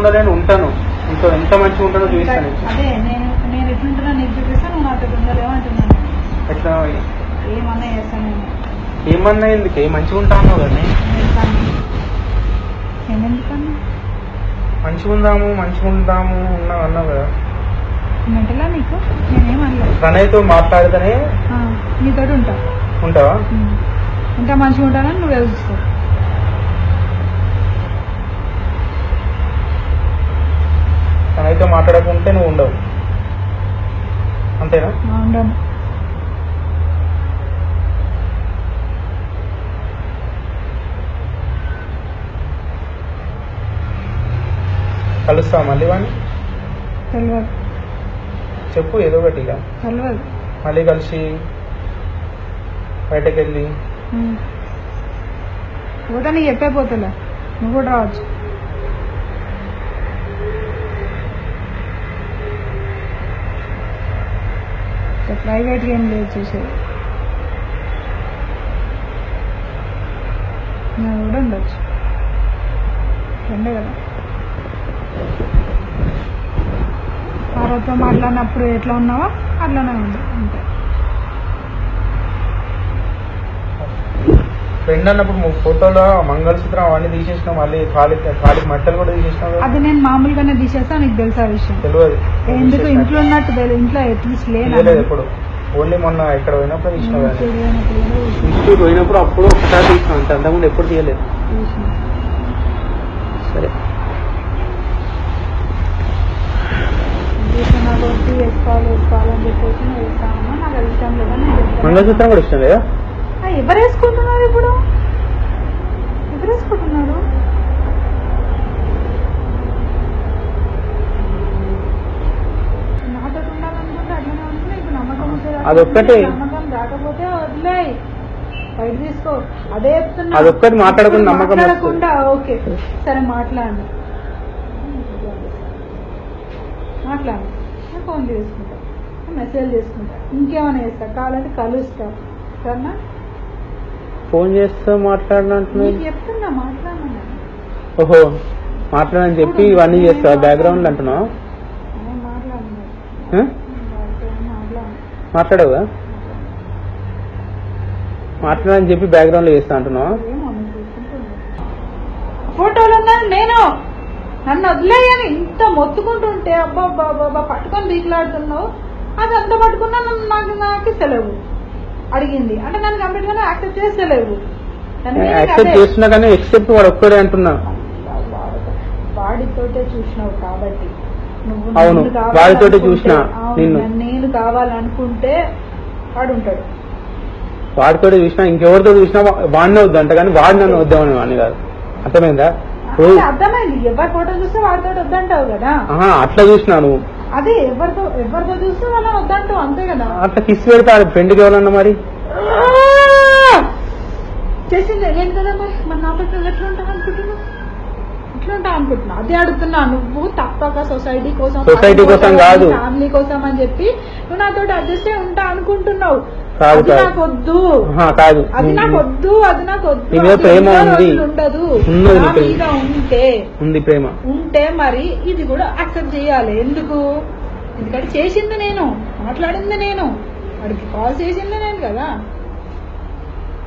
ఉండలేను ఉంటాను. ఇంకో ఎంత మంచిగా ఉంటానో చూపిస్తాను. అదే నేను నేను ఎట్లుంటున్నా నీకు చూపిస్తాను నువ్వు నాతో ఉండలేవు అంటున్నాను. ఎట్లా ఏమన్నా చేస్తాను నేను. ఏమన్నా ఎందుకు? ఏ మంచిగా ఉంటాను కానీ నేను ఎందుకన్నా? మంచిగా ఉందాము మంచిగా ఉందాము ఉన్నావు అన్నావు కదా. మెంటలా నీకు? నేనేం ప్రణయ్తో మాట్లాడితేనే ఆ, నీతోటి ఉంటా. ఉంటావా. ఇంకా మంచిగా ఉంటానని నువ్వు చూస్తావు అంతేనా? ఉండను కలుస్తావా మళ్ళీ వాడిని తెలియదు చెప్పు ఏదో ఒకటి ఇక. తెలియదు మళ్ళీ కలిసి బయటకు వెళ్ళి ఉమ్. పోతే నీకు చెప్పే పోతలే. నువ్వు కూడా రావచ్చు. ప్రైవేట్గా ఏం లేదు చూసేది. నేను కూడా ఉండొచ్చు. రెండే కదా. పార్వతితో మాట్లాడినప్పుడు ఎట్లా ఉన్నావో? అట్లానే ఉంది. అంతే. ఫ్రెండ్ అన్నప్పుడు ఫోటోలో మంగళసూత్రం అవన్నీ తీసేసినావు మళ్ళీ కాలి కాలికి మట్టలు కూడా తీసేసినావు కదా? అది నేను మామూలుగానే తీసేస్తా నీకు తెలుసా విషయం? తెలియదు. ఎందుకు ఇంట్లో ఉన్నట్టు తెలి- ఇంట్లో అట్లీస్ట్ తీయలేదు ఎప్పుడు. ఓన్లీ మొన్న ఇక్కడ పోయినప్పుడు చూసిన. ఇన్స్టిట్యూట్ పోయినప్పుడు అప్పుడు ఒకసారి తీసినావు అంతే అంతకుముందు ఎప్పుడు తీయలేదు. సరే. మంగళసూత్రం కూడా ఇష్టం లేదా? ఆ, ఎవరు వేసుకుంటున్నారు ఇప్పుడు? ఎవరు వేసుకుంటున్నారు నాతో ఉండాలనుకుంటే అట్లనే ఉంటుంది ఇప్పుడు నమ్మకం ఉంటే అదొక్కటే. నమ్మకం రాకపోతే వదిలేయ్ బయట తీసుకో. అదే చెప్తున్నా. అదొక్కటి మాట్లాడకుండా నమ్మకం మాట్లాడకుండా ఓకే. సరే మాట్లాడు. మాట్లాడు. ఫోన్ చేసుకుంటా. మెసేజ్ చేసుకుంటా. ఇంకేమైనా చేస్తా? కావాలంటే కలుస్తా. సరేనా? ఫోన్ చేస్తే మాట్లాడినట్టు నీకు చెప్తున్నా మాట్లాడమని. ఓహో మాట్లాడని చెప్పి ఇవన్నీ చేస్తావా? బ్యాక్గ్రౌండ్ అంటున్నావు? నేను మాట్లాడను. మాట్లాడవుగా చెప్పి బ్యాక్గ్రౌండ్లో చేస్తా అంటున్నావా. ఫోటోలు ఉన్నాను నేను నన్ను వదిలేయని ఇంత మొత్తుకుంటుంటే అబ్బా అబ్బా పట్టుకొని బీకులాడుతున్నావు అది అంత పట్టుకున్నా నాకు నాకు సెలవు. అడిగింది. అంటే నన్ను కంప్లీట్గా యాక్సెప్ట్ చేస్తలేవు యాక్సెప్ట్. చేస్తున్నా కానీ ఎక్సెప్ట్ వాడు ఒక్కడే అంటున్నా. వాడితోటే చూసినావు కాబట్టి. అవును, వాడితోటే చూసినా, నిన్ను. నేను కావాలనుకుంటే వాడు ఉంటాడు వాడితో చూసినా ఇంకెవరితో చూసినా వాడినే వద్దంట కానీ వాడు నన్ను వద్దామని వాడిని కాదు. అర్థమైందా? అంటే అర్థమైంది. ఎవరి ఫోటో చూస్తే వాడితో వద్దంటావు కదా. అట్లా చూసినా నువ్వు. అదే ఎవరితో ఎవరితో చూస్తే వాళ్ళని వద్దంటావు అంతే కదా? అట్లా కిస్ పెడతా ఫ్రెండ్కి ఎవరన్నా మరి. చేసింది నేను కదా మరి? మరి నాతో ఎట్లా ఉంటావు అనుకుంటున్నావు? ఎట్లా ఉంటావు అనుకుంటున్నా అదే అడుగుతున్నా నువ్వు తప్పక సొసైటీ కోసం Society కోసం కాదు. ఫ్యామిలీ కోసం అని చెప్పి నువ్వు నాతో అడ్జస్ట్ అయి ఉంటా అనుకుంటున్నావు. కాదు, అది కాదు. కాదు అది నాకు వద్దు అది నాకు వద్దు నీ మీద అది ప్రేమ ఉంది. ఉండదు ఉన్నది నా నీ ప్రేమ. ఉంటే. ఉంది ప్రేమ. ఉంటే మరి ఇది కూడా యాక్సెప్ట్ చేయాలి. ఎందుకు? ఎందుకంటే చేసింది నేను. మాట్లాడింది నేను. వాడికి కాల్ చేసింది నేను కదా.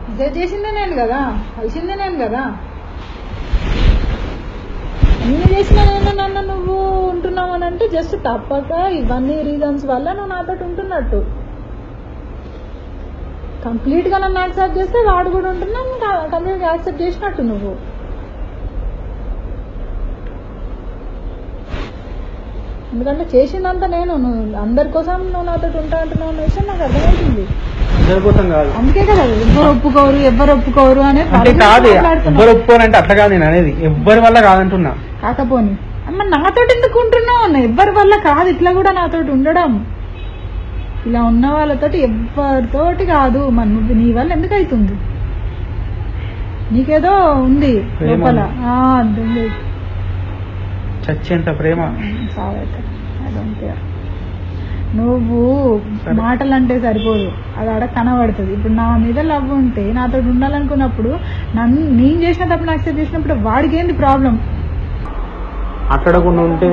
మెసేజ్ చేసింది నేను కదా. కలిసింది నేను కదా. అన్ని చేసిన నేను నన్ను నువ్వు ఉంటున్నావు అని అంటే జస్ట్ తప్పక ఇవన్నీ రీజన్స్ వల్ల నువ్వు నాతో ఉంటున్నట్టు. కంప్లీట్గా నన్ను యాక్సెప్ట్ చేస్తే వాడు కూడా ఉంటున్నాను కంప్లీట్గా యాక్సెప్ట్ చేసినట్టు నువ్వు. ఎందుకంటే చేసిందంతా నేను నువ్వు అందరి కోసం నువ్వు నాతో ఉంటా అంటున్నావు అనే విషయం నాకు అర్థమవుతుంది. అందుకే కదా ఎవ్వరు ఒప్పుకోరు ఎవ్వరు ఒప్పుకోరు అనే అంటే కాదు. ఎవ్వరు ఒప్పుకోరంటే అట్లా కాదు నేను అనేది. ఎవ్వరి వల్ల కాదంటున్నా. కాకపోని. అమ్మ నాతోటి ఎందుకు ఉంటున్నావు అన్న? ఎవ్వరి వల్ల కాదు ఇట్లా కూడా నాతోటి ఉండడం. ఇలా ఉన్న వాళ్ళతోటి ఎవరితోటి కాదు. మన నీ వల్ల ఎందుకు అవుతుంది నీకేదో ఉంది లోపల. చచ్చేంత ప్రేమ. నువ్వు. మాటలు అంటే సరిపోదు. అది ఆడ కనబడుతుంది. ఇప్పుడు నా మీద లవ్ ఉంటే నాతో ఉండాలనుకున్నప్పుడు నన్ను నేను చేసిన తప్పు నాకు చేసినప్పుడు వాడికి ఏంది ప్రాబ్లం మాట్లాడకుండా ఉంటే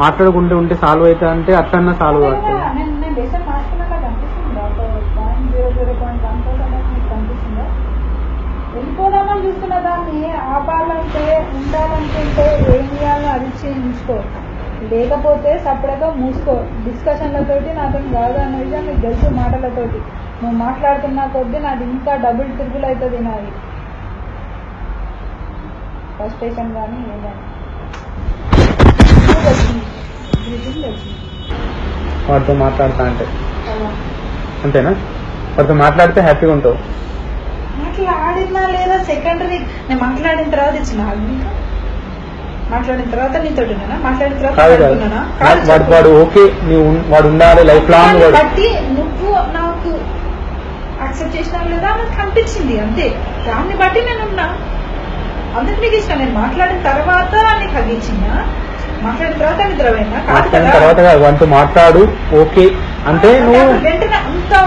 మాట్లాడకుండా ఉంటే సాల్వ్ అవుతా అంటే అట్లన్నా సాల్వ్ అవుతుంది నేను మార్చుకున్నా నాకు మార్చుకున్నట్టు ఒక point zero zero point one percent మీకు కనిపిస్తుందా వెళ్ళిపోదామని చూస్తున్న దాన్ని ఆపాలంటే ఉండాలనుకుంటే ఏం చేయాలో అది చేయించుకో లేకపోతే సపరేట్గా మూసుకో. డిస్కషన్లతోటి నాతో కాదు అన్న విషయం మీకు తెలుసు మాటలతోటి. నువ్వు మాట్లాడుతున్న కొద్దీ నాది ఇంకా డబుల్ ట్రిపుల్ అవుతుంది నాది. స్టేషన్ కానీ ఏదైనా. వచ్చింది. ఇది వచ్చింది. వాడితో మాట్లాడతా అంటే. అంతేనా? వాడితో మాట్లాడితే హ్యాపీగా ఉంటావు. మాట్లాడినా లేదా సెకండరీ నేను మాట్లాడిన తర్వాత ఇచ్చిన మాట్లాడిన తర్వాత నీతో మాట్లాడిన తర్వాత వాడు. వాడు ఓకే నీవు ఉన్- వాడు ఉండాలి లైఫ్ లాంగ్ దాన్ని వాడు. బట్టి నువ్వు నాకు యాక్సెప్ట్ చేసినావు లేదా నాకు అనిపించింది అంతే. దాన్ని బట్టి నేను ఉన్నా అందుకు నీకు ఇష్టం. నేను మాట్లాడిన తర్వాత నీకు హగ్గించిందా మాట్లాడిన తర్వాత వాడితో మాట్లాడు ఓకే. అంటే నువ్వు వెంటనే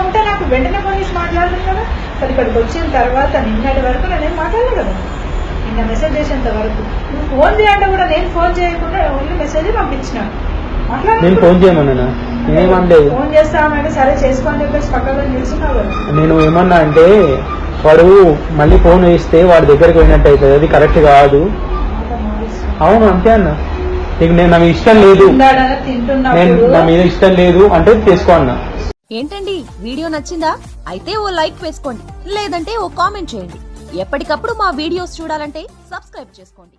ఉంటే నాకు వెంటనే ఫోన్ చేసి మాట్లాడదు కదా. సరే ఇక్కడికి వచ్చిన తర్వాత నిన్నటి వరకు నేనేం మాట్లాడలేదు కదా. నిన్న మెసేజ్ చేసేంత వరకు. నువ్వు ఫోన్ చేయంటే కూడా నేను ఫోన్ చేయకుండా ఓన్లీ మెసేజ్ పంపించిన. నేను ఫోన్ చేయమన్నా నేనేమనలేదు. ఫోన్ చేస్తామంటే సరే చేసుకో అని చెప్పేసి నిలుచున్నావు కదా. నేను ఏమన్నా అంటే వాడు మళ్ళీ ఫోన్ వేస్తే వాడి దగ్గరికి పోయినట్టు అవుతుంది. అది కరెక్ట్ కాదు. అవును అంతే అన్న. నీకు నేను నా మీద ఇష్టం లేదు. నేను నా మీద ఇష్టం లేదు అంటే చేసుకో అన్న. ఏంటండి? వీడియో నచ్చిందా? అయితే ఓ లైక్ వేసుకోండి. లేదంటే ఓ కామెంట్ చేయండి. ఎప్పటికప్పుడు మా వీడియోస్ చూడాలంటే సబ్స్క్రైబ్ చేసుకోండి.